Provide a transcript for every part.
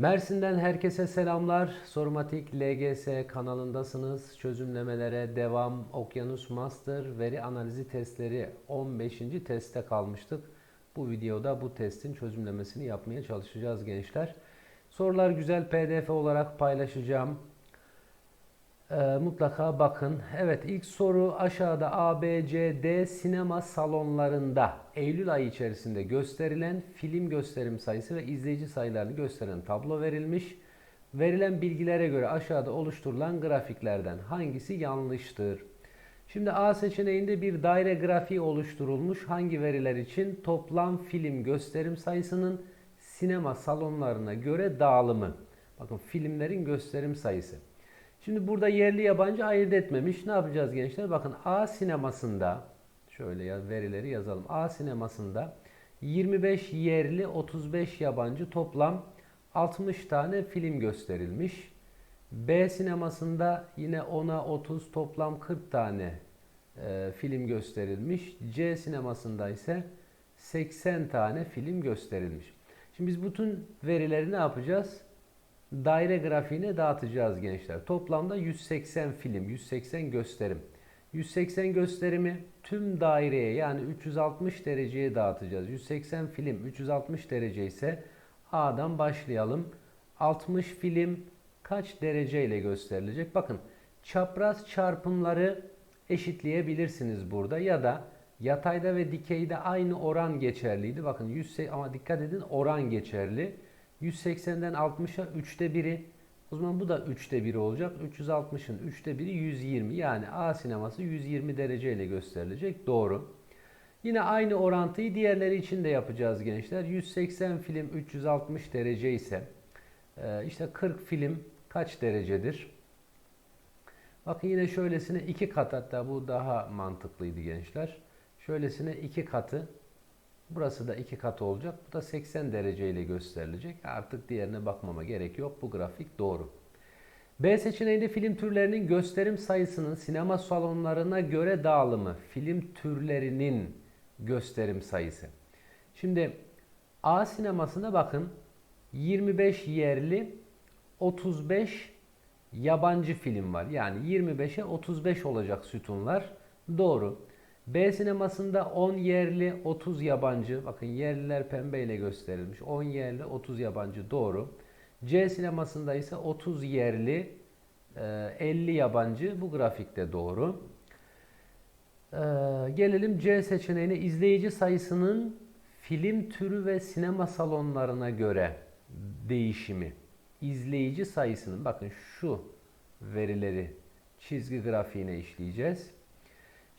Mersin'den herkese selamlar. Sorumatik LGS kanalındasınız. Çözümlemelere devam. Okyanus Master veri analizi testleri 15. teste kalmıştık. Bu videoda bu testin çözümlemesini yapmaya çalışacağız gençler. Sorular güzel PDF olarak paylaşacağım. Ee, mutlaka bakın. Evet ilk soru aşağıda A, B, C, D sinema salonlarında Eylül ayı içerisinde gösterilen film gösterim sayısı ve izleyici sayılarını gösteren tablo verilmiş. Verilen bilgilere göre aşağıda oluşturulan grafiklerden hangisi yanlıştır? Şimdi A seçeneğinde bir daire grafiği oluşturulmuş. Hangi veriler için? Toplam film gösterim sayısının sinema salonlarına göre dağılımı. Bakın filmlerin gösterim sayısı. Şimdi burada yerli yabancı ayırt etmemiş. Ne yapacağız gençler? Bakın A sinemasında şöyle ya verileri yazalım. A sinemasında 25 yerli 35 yabancı toplam 60 tane film gösterilmiş. B sinemasında yine 10'a 30 toplam 40 tane e, film gösterilmiş. C sinemasında ise 80 tane film gösterilmiş. Şimdi biz bütün verileri ne yapacağız? Daire grafiğine dağıtacağız gençler. Toplamda 180 film, 180 gösterim. 180 gösterimi tüm daireye yani 360 dereceye dağıtacağız. 180 film 360 derece ise A'dan başlayalım. 60 film kaç derece ile gösterilecek? Bakın çapraz çarpımları eşitleyebilirsiniz burada ya da yatayda ve dikeyde aynı oran geçerliydi. Bakın 100 ama dikkat edin oran geçerli. 180'den 60'a 3'te 1'i. O zaman bu da 3'te 1 olacak. 360'ın 3'te 1'i 120. Yani A sineması 120 derece ile gösterilecek. Doğru. Yine aynı orantıyı diğerleri için de yapacağız gençler. 180 film 360 derece ise e, işte 40 film kaç derecedir? Bakın yine şöylesine iki kat hatta bu daha mantıklıydı gençler. Şöylesine iki katı Burası da iki katı olacak. Bu da 80 derece ile gösterilecek. Artık diğerine bakmama gerek yok. Bu grafik doğru. B seçeneğinde film türlerinin gösterim sayısının sinema salonlarına göre dağılımı. Film türlerinin gösterim sayısı. Şimdi A sinemasına bakın. 25 yerli 35 yabancı film var. Yani 25'e 35 olacak sütunlar. Doğru. B sinemasında 10 yerli 30 yabancı. Bakın yerliler pembeyle gösterilmiş. 10 yerli 30 yabancı doğru. C sinemasında ise 30 yerli 50 yabancı. Bu grafikte doğru. Gelelim C seçeneğine. izleyici sayısının film türü ve sinema salonlarına göre değişimi. İzleyici sayısının bakın şu verileri çizgi grafiğine işleyeceğiz.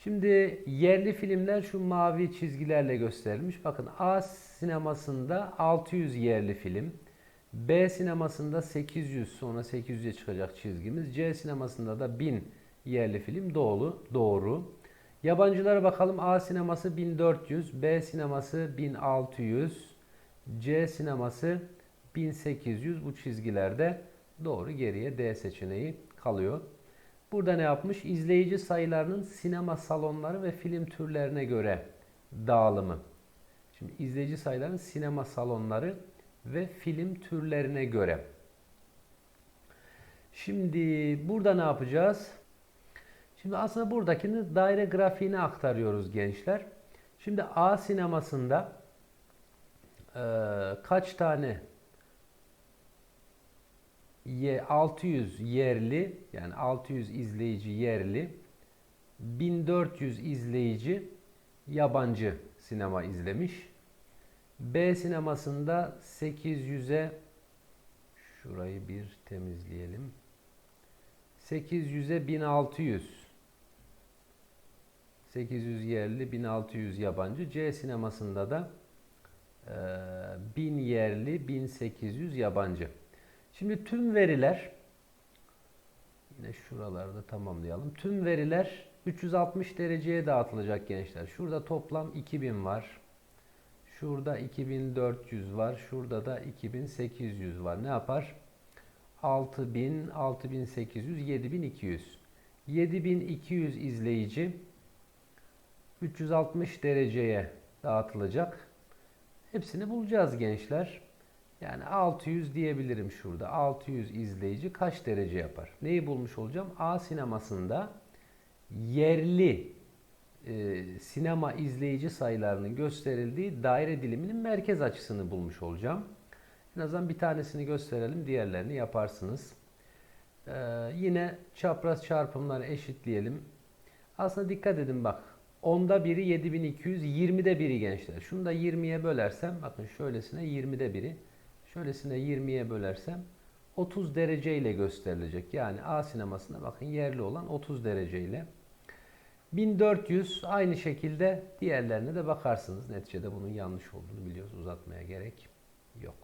Şimdi yerli filmler şu mavi çizgilerle gösterilmiş. Bakın A sinemasında 600 yerli film. B sinemasında 800 sonra 800'e çıkacak çizgimiz. C sinemasında da 1000 yerli film doğru. doğru. Yabancılara bakalım. A sineması 1400, B sineması 1600, C sineması 1800 bu çizgilerde doğru geriye D seçeneği kalıyor. Burada ne yapmış? İzleyici sayılarının sinema salonları ve film türlerine göre dağılımı. Şimdi izleyici sayılarının sinema salonları ve film türlerine göre. Şimdi burada ne yapacağız? Şimdi aslında buradakini daire grafiğine aktarıyoruz gençler. Şimdi A sinemasında e, kaç tane 600 yerli yani 600 izleyici yerli 1400 izleyici yabancı sinema izlemiş. B sinemasında 800'e şurayı bir temizleyelim. 800'e 1600 800 yerli 1600 yabancı. C sinemasında da e, 1000 yerli 1800 yabancı. Şimdi tüm veriler yine şuralarda tamamlayalım. Tüm veriler 360 dereceye dağıtılacak gençler. Şurada toplam 2000 var. Şurada 2400 var. Şurada da 2800 var. Ne yapar? 6000, 6800, 7200. 7200 izleyici 360 dereceye dağıtılacak. Hepsini bulacağız gençler. Yani 600 diyebilirim şurada. 600 izleyici kaç derece yapar? Neyi bulmuş olacağım? A sinemasında yerli e, sinema izleyici sayılarının gösterildiği daire diliminin merkez açısını bulmuş olacağım. En azından bir tanesini gösterelim, diğerlerini yaparsınız. Ee, yine çapraz çarpımları eşitleyelim. Aslında dikkat edin bak. 10'da biri 7200, 20'de biri gençler. Şunu da 20'ye bölersem, bakın şöylesine 20'de biri, şöylesine 20'ye bölersem 30 derece ile gösterilecek. Yani A sinemasında bakın yerli olan 30 derece ile. 1400 aynı şekilde diğerlerine de bakarsınız. Neticede bunun yanlış olduğunu biliyoruz. Uzatmaya gerek yok.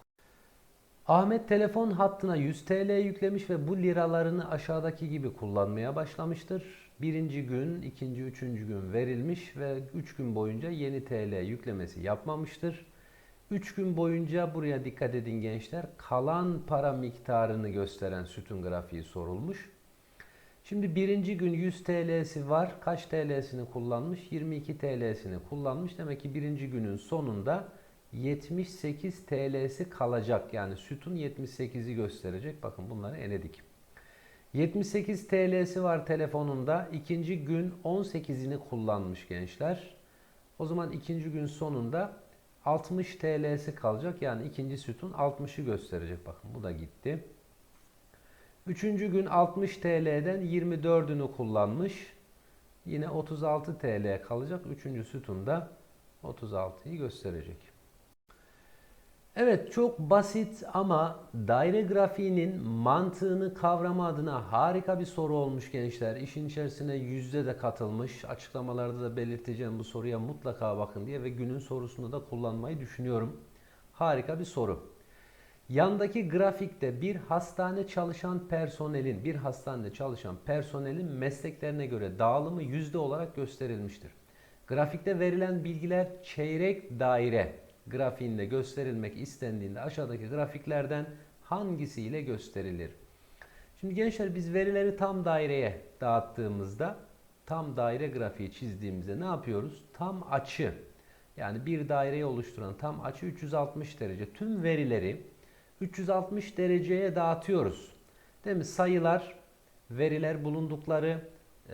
Ahmet telefon hattına 100 TL yüklemiş ve bu liralarını aşağıdaki gibi kullanmaya başlamıştır. Birinci gün, ikinci, üçüncü gün verilmiş ve 3 gün boyunca yeni TL yüklemesi yapmamıştır. 3 gün boyunca buraya dikkat edin gençler. Kalan para miktarını gösteren sütun grafiği sorulmuş. Şimdi birinci gün 100 TL'si var. Kaç TL'sini kullanmış? 22 TL'sini kullanmış. Demek ki birinci günün sonunda 78 TL'si kalacak. Yani sütun 78'i gösterecek. Bakın bunları eledik. 78 TL'si var telefonunda. İkinci gün 18'ini kullanmış gençler. O zaman ikinci gün sonunda 60 TL'si kalacak. Yani ikinci sütun 60'ı gösterecek. Bakın bu da gitti. Üçüncü gün 60 TL'den 24'ünü kullanmış. Yine 36 TL kalacak. Üçüncü sütunda 36'yı gösterecek. Evet çok basit ama daire grafiğinin mantığını kavrama adına harika bir soru olmuş gençler. İşin içerisine yüzde de katılmış. Açıklamalarda da belirteceğim bu soruya mutlaka bakın diye ve günün sorusunda da kullanmayı düşünüyorum. Harika bir soru. Yandaki grafikte bir hastane çalışan personelin, bir hastanede çalışan personelin mesleklerine göre dağılımı yüzde olarak gösterilmiştir. Grafikte verilen bilgiler çeyrek daire grafiğinde gösterilmek istendiğinde aşağıdaki grafiklerden hangisiyle gösterilir? Şimdi gençler biz verileri tam daireye dağıttığımızda tam daire grafiği çizdiğimizde ne yapıyoruz? Tam açı yani bir daireyi oluşturan tam açı 360 derece. Tüm verileri 360 dereceye dağıtıyoruz. Değil mi? Sayılar, veriler bulundukları e,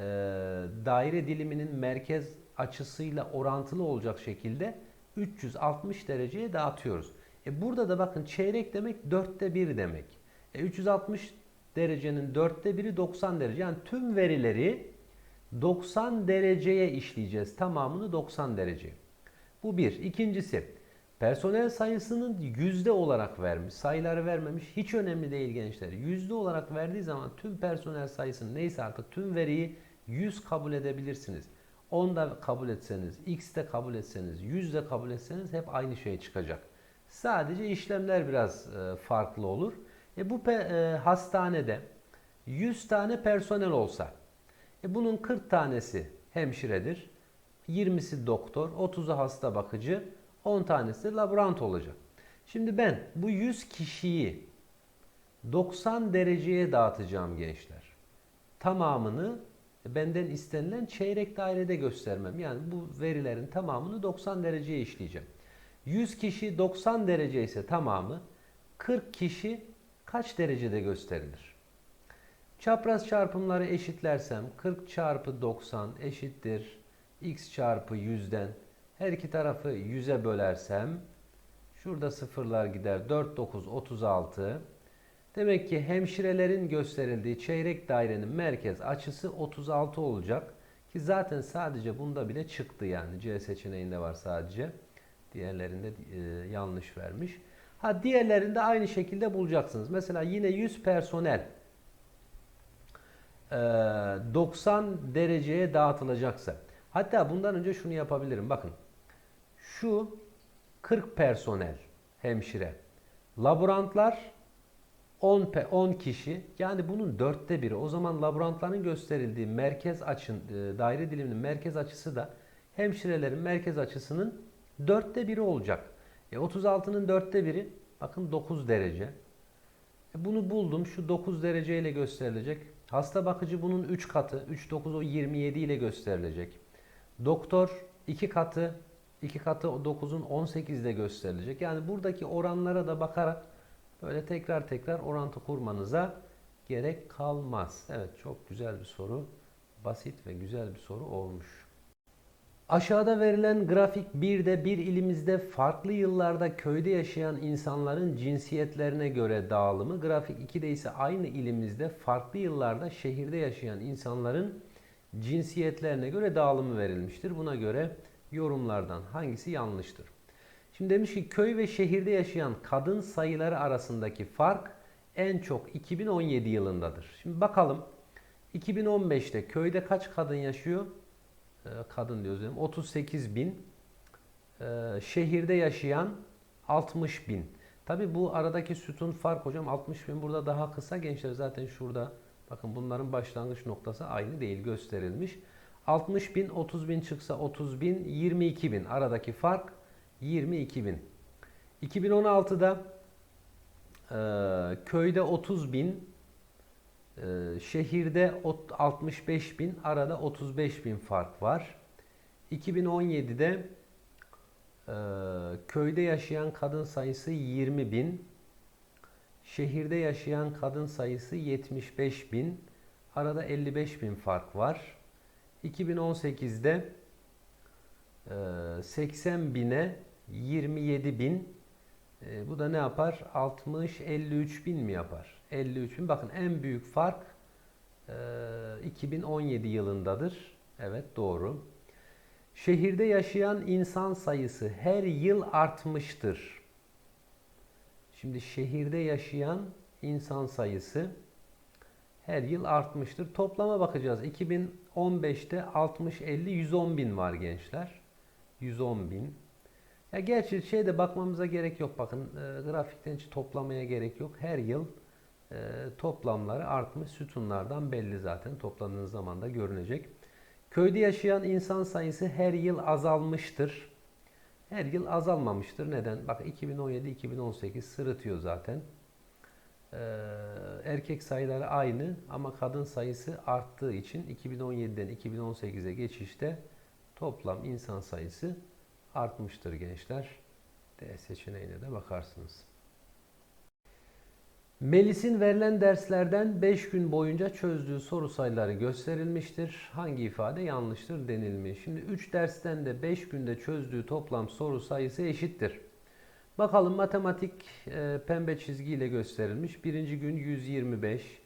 daire diliminin merkez açısıyla orantılı olacak şekilde 360 dereceye dağıtıyoruz. E burada da bakın çeyrek demek dörtte bir demek. E 360 derecenin dörtte biri 90 derece. Yani tüm verileri 90 dereceye işleyeceğiz. Tamamını 90 derece. Bu bir. İkincisi personel sayısının yüzde olarak vermiş. Sayıları vermemiş. Hiç önemli değil gençler. Yüzde olarak verdiği zaman tüm personel sayısını neyse artık tüm veriyi 100 kabul edebilirsiniz. 10 da kabul etseniz, x de kabul etseniz, 100 de kabul etseniz hep aynı şey çıkacak. Sadece işlemler biraz e, farklı olur. E bu e, hastanede 100 tane personel olsa, e bunun 40 tanesi hemşiredir, 20'si doktor, 30'u hasta bakıcı, 10 tanesi laborant olacak. Şimdi ben bu 100 kişiyi 90 dereceye dağıtacağım gençler. Tamamını benden istenilen çeyrek dairede göstermem. Yani bu verilerin tamamını 90 dereceye işleyeceğim. 100 kişi 90 derece ise tamamı 40 kişi kaç derecede gösterilir? Çapraz çarpımları eşitlersem 40 çarpı 90 eşittir x çarpı 100'den her iki tarafı 100'e bölersem şurada sıfırlar gider 4 9 36 Demek ki hemşirelerin gösterildiği çeyrek dairenin merkez açısı 36 olacak. Ki zaten sadece bunda bile çıktı yani. C seçeneğinde var sadece. Diğerlerinde e, yanlış vermiş. Ha diğerlerinde aynı şekilde bulacaksınız. Mesela yine 100 personel e, 90 dereceye dağıtılacaksa. Hatta bundan önce şunu yapabilirim. Bakın. Şu 40 personel hemşire. Laborantlar 10, 10 kişi yani bunun dörtte biri. O zaman laborantların gösterildiği merkez açın, e, daire diliminin merkez açısı da hemşirelerin merkez açısının dörtte biri olacak. E 36'nın dörtte biri bakın 9 derece. E bunu buldum. Şu 9 derece ile gösterilecek. Hasta bakıcı bunun 3 katı. 3 9 o 27 ile gösterilecek. Doktor 2 katı 2 katı 9'un 18 ile gösterilecek. Yani buradaki oranlara da bakarak Böyle tekrar tekrar orantı kurmanıza gerek kalmaz. Evet çok güzel bir soru. Basit ve güzel bir soru olmuş. Aşağıda verilen grafik 1'de bir ilimizde farklı yıllarda köyde yaşayan insanların cinsiyetlerine göre dağılımı, grafik 2'de ise aynı ilimizde farklı yıllarda şehirde yaşayan insanların cinsiyetlerine göre dağılımı verilmiştir. Buna göre yorumlardan hangisi yanlıştır? Şimdi demiş ki köy ve şehirde yaşayan kadın sayıları arasındaki fark en çok 2017 yılındadır. Şimdi bakalım 2015'te köyde kaç kadın yaşıyor? Ee, kadın diyoruz diyelim. 38 bin. Ee, şehirde yaşayan 60 bin. Tabi bu aradaki sütun fark hocam 60 bin burada daha kısa gençler zaten şurada. Bakın bunların başlangıç noktası aynı değil gösterilmiş. 60 bin 30 bin çıksa 30 bin 22 bin aradaki fark 22 bin. 2016'da e, köyde 30 bin ee, şehirde 65 bin, arada 35 bin fark var. 2017'de e, köyde yaşayan kadın sayısı 20 bin, şehirde yaşayan kadın sayısı 75 bin, arada 55 bin fark var. 2018'de e, 80 bine 27 bin, e, bu da ne yapar? 60-53 bin mi yapar? 53 bin. Bakın en büyük fark e, 2017 yılındadır. Evet doğru. Şehirde yaşayan insan sayısı her yıl artmıştır. Şimdi şehirde yaşayan insan sayısı her yıl artmıştır. Toplama bakacağız. 2015'te 60, 50, 110 bin var gençler. 110 bin. Ya gerçi şeyde bakmamıza gerek yok. Bakın e, grafikten hiç toplamaya gerek yok. Her yıl e, toplamları artmış sütunlardan belli zaten. Topladığınız zaman da görünecek. Köyde yaşayan insan sayısı her yıl azalmıştır. Her yıl azalmamıştır. Neden? Bak 2017-2018 sırıtıyor zaten. Ee, erkek sayıları aynı ama kadın sayısı arttığı için 2017'den 2018'e geçişte toplam insan sayısı artmıştır gençler. D seçeneğine de bakarsınız. Melis'in verilen derslerden 5 gün boyunca çözdüğü soru sayıları gösterilmiştir. Hangi ifade yanlıştır denilmiş. Şimdi 3 dersten de 5 günde çözdüğü toplam soru sayısı eşittir. Bakalım matematik e, pembe çizgiyle gösterilmiş. Birinci gün 125,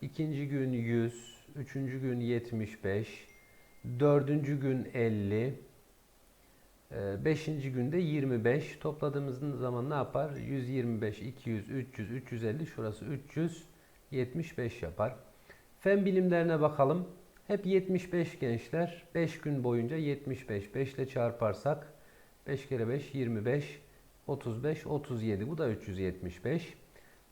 ikinci gün 100, üçüncü gün 75, dördüncü gün 50, ee, beşinci günde 25. Topladığımız zaman ne yapar? 125, 200, 300, 350. Şurası 375 yapar. Fen bilimlerine bakalım. Hep 75 gençler. 5 gün boyunca 75. 5 ile çarparsak 5 kere 5 25. 35, 37. Bu da 375.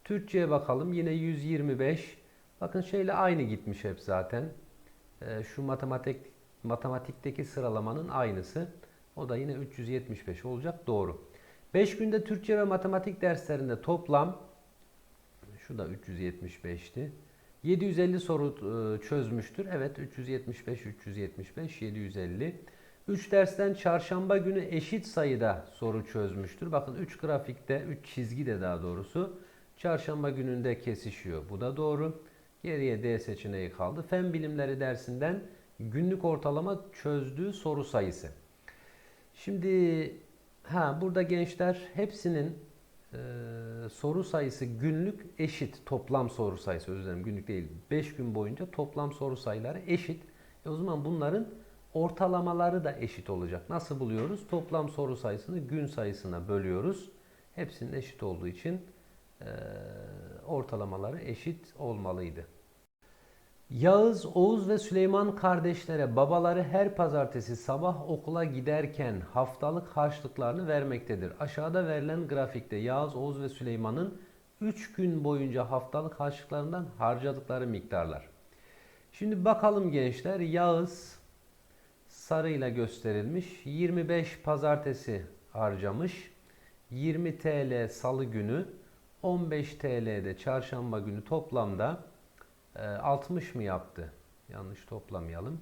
Türkçe'ye bakalım. Yine 125. Bakın şeyle aynı gitmiş hep zaten. Ee, şu matematik matematikteki sıralamanın aynısı. O da yine 375 olacak. Doğru. 5 günde Türkçe ve matematik derslerinde toplam şu da 375'ti. 750 soru e, çözmüştür. Evet 375, 375, 750. 3 dersten çarşamba günü eşit sayıda soru çözmüştür. Bakın 3 grafikte, 3 çizgi de daha doğrusu çarşamba gününde kesişiyor. Bu da doğru. Geriye D seçeneği kaldı. Fen bilimleri dersinden günlük ortalama çözdüğü soru sayısı. Şimdi ha burada gençler hepsinin e, soru sayısı günlük eşit. Toplam soru sayısı özür dilerim günlük değil. 5 gün boyunca toplam soru sayıları eşit. E o zaman bunların ortalamaları da eşit olacak. Nasıl buluyoruz? Toplam soru sayısını gün sayısına bölüyoruz. Hepsinin eşit olduğu için e, ortalamaları eşit olmalıydı. Yağız, Oğuz ve Süleyman kardeşlere babaları her pazartesi sabah okula giderken haftalık harçlıklarını vermektedir. Aşağıda verilen grafikte Yağız, Oğuz ve Süleyman'ın 3 gün boyunca haftalık harçlıklarından harcadıkları miktarlar. Şimdi bakalım gençler Yağız sarıyla gösterilmiş 25 pazartesi harcamış. 20 TL salı günü 15 TL'de çarşamba günü toplamda 60 ee, mı yaptı? Yanlış toplamayalım.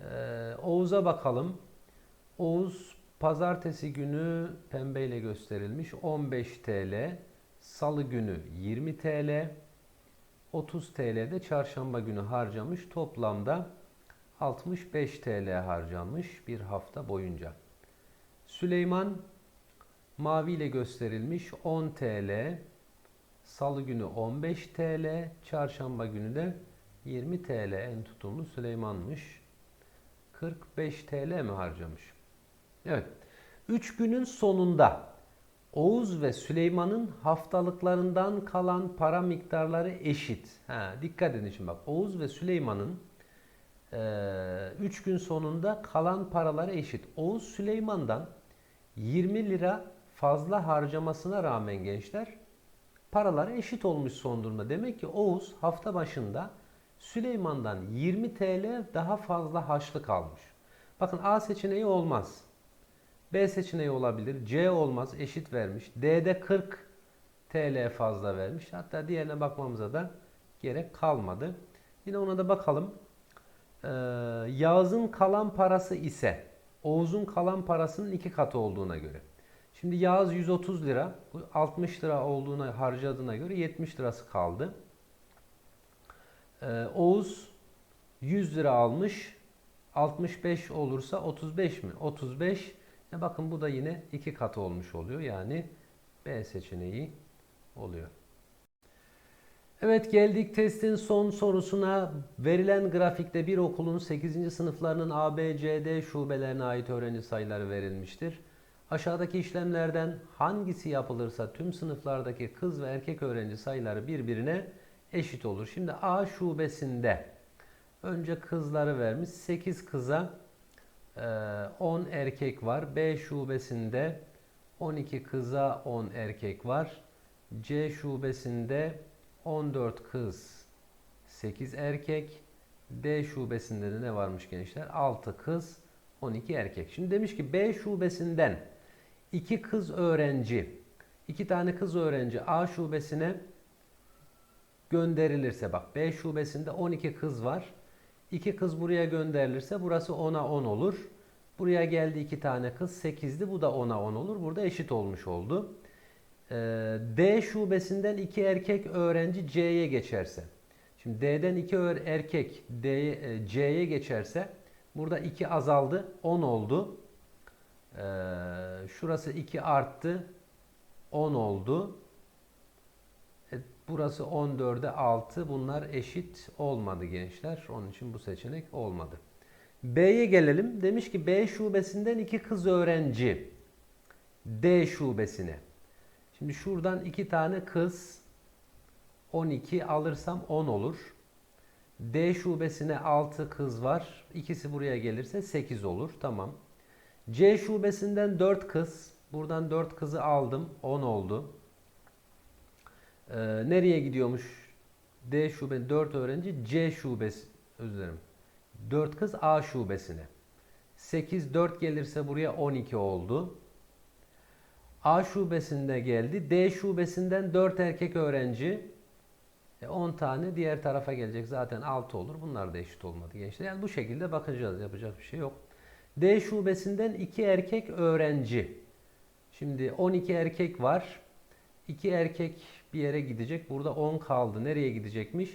Ee, Oğuz'a bakalım. Oğuz pazartesi günü pembeyle gösterilmiş 15 TL. Salı günü 20 TL, 30 TL de çarşamba günü harcamış. Toplamda 65 TL harcanmış bir hafta boyunca. Süleyman mavi ile gösterilmiş 10 TL, salı günü 15 TL, çarşamba günü de 20 TL en tutumlu Süleyman'mış. 45 TL mi harcamış? Evet. 3 günün sonunda Oğuz ve Süleyman'ın haftalıklarından kalan para miktarları eşit. Ha, dikkat edin şimdi bak. Oğuz ve Süleyman'ın 3 gün sonunda kalan paraları eşit. Oğuz Süleyman'dan 20 lira fazla harcamasına rağmen gençler paraları eşit olmuş son durumda. Demek ki Oğuz hafta başında Süleyman'dan 20 TL daha fazla haçlık almış. Bakın A seçeneği olmaz. B seçeneği olabilir. C olmaz. Eşit vermiş. D'de 40 TL fazla vermiş. Hatta diğerine bakmamıza da gerek kalmadı. Yine ona da bakalım. Ee, Yağız'ın kalan parası ise Oğuz'un kalan parasının iki katı olduğuna göre. Şimdi Yağız 130 lira, bu 60 lira olduğuna harcadığına göre 70 lirası kaldı. Ee, Oğuz 100 lira almış. 65 olursa 35 mi? 35. E bakın bu da yine iki katı olmuş oluyor. Yani B seçeneği oluyor. Evet geldik testin son sorusuna. Verilen grafikte bir okulun 8. sınıflarının A, B, C, D şubelerine ait öğrenci sayıları verilmiştir. Aşağıdaki işlemlerden hangisi yapılırsa tüm sınıflardaki kız ve erkek öğrenci sayıları birbirine eşit olur. Şimdi A şubesinde önce kızları vermiş. 8 kıza 10 erkek var. B şubesinde 12 kıza 10 erkek var. C şubesinde 14 kız, 8 erkek. D şubesinde de ne varmış gençler? 6 kız, 12 erkek. Şimdi demiş ki B şubesinden 2 kız öğrenci, 2 tane kız öğrenci A şubesine gönderilirse bak B şubesinde 12 kız var. 2 kız buraya gönderilirse burası 10'a 10 olur. Buraya geldi 2 tane kız 8'di. Bu da 10'a 10 olur. Burada eşit olmuş oldu. Ee, D şubesinden 2 erkek öğrenci C'ye geçerse. Şimdi D'den 2 erkek D, C'ye geçerse burada 2 azaldı 10 oldu. Ee, şurası 2 arttı 10 oldu. E, burası 14'e 6. Bunlar eşit olmadı gençler. Onun için bu seçenek olmadı. B'ye gelelim. Demiş ki B şubesinden 2 kız öğrenci D şubesine. Şimdi şuradan 2 tane kız 12 alırsam 10 olur. D şubesine 6 kız var. İkisi buraya gelirse 8 olur. Tamam. C şubesinden 4 kız. Buradan 4 kızı aldım. 10 oldu. Ee, nereye gidiyormuş? D şube 4 öğrenci C şubesi özür dilerim. 4 kız A şubesine. 8 4 gelirse buraya 12 oldu. A şubesinde geldi. D şubesinden 4 erkek öğrenci. E 10 tane diğer tarafa gelecek. Zaten 6 olur. Bunlar da eşit olmadı gençler. Yani bu şekilde bakacağız. Yapacak bir şey yok. D şubesinden 2 erkek öğrenci. Şimdi 12 erkek var. 2 erkek bir yere gidecek. Burada 10 kaldı. Nereye gidecekmiş?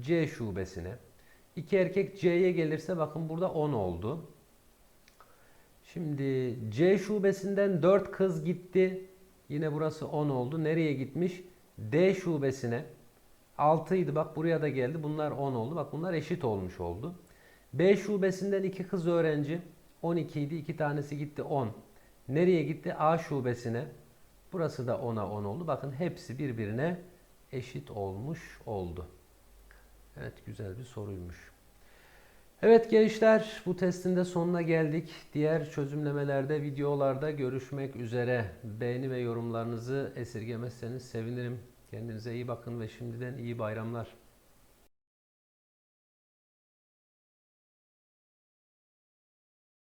C şubesine. 2 erkek C'ye gelirse bakın burada 10 oldu. Şimdi C şubesinden 4 kız gitti. Yine burası 10 oldu. Nereye gitmiş? D şubesine. 6 idi bak buraya da geldi. Bunlar 10 oldu. Bak bunlar eşit olmuş oldu. B şubesinden 2 kız öğrenci. 12 idi. 2 tanesi gitti 10. Nereye gitti? A şubesine. Burası da 10'a 10 oldu. Bakın hepsi birbirine eşit olmuş oldu. Evet güzel bir soruymuş. Evet gençler bu testin de sonuna geldik. Diğer çözümlemelerde, videolarda görüşmek üzere. Beğeni ve yorumlarınızı esirgemezseniz sevinirim. Kendinize iyi bakın ve şimdiden iyi bayramlar.